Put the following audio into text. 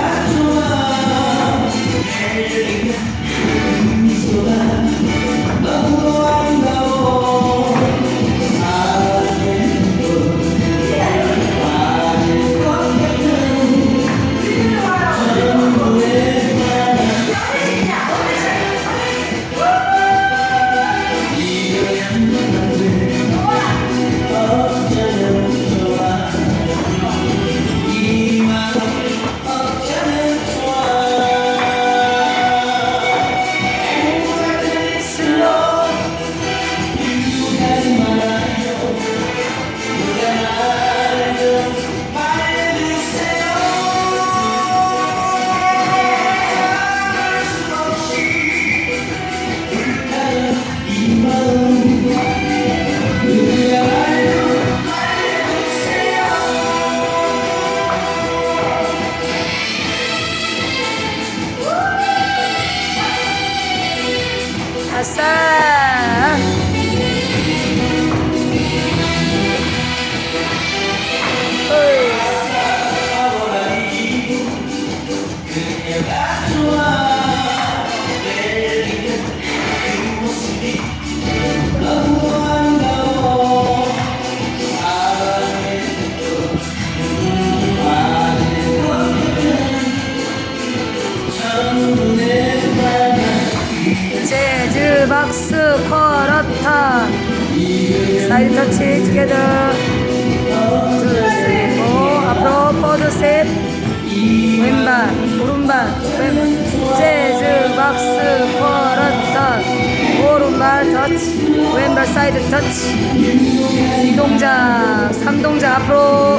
Angela. 짠! 내 재즈, 박스, 커러타 사이드 터치, 투게더 둘쓰고 앞으로 포드 셋. 왼발, 오른발 왼 재즈, 박스, 커러타 오른발 터치 왼발 사이드 터치 이동작, 삼동작 앞으로.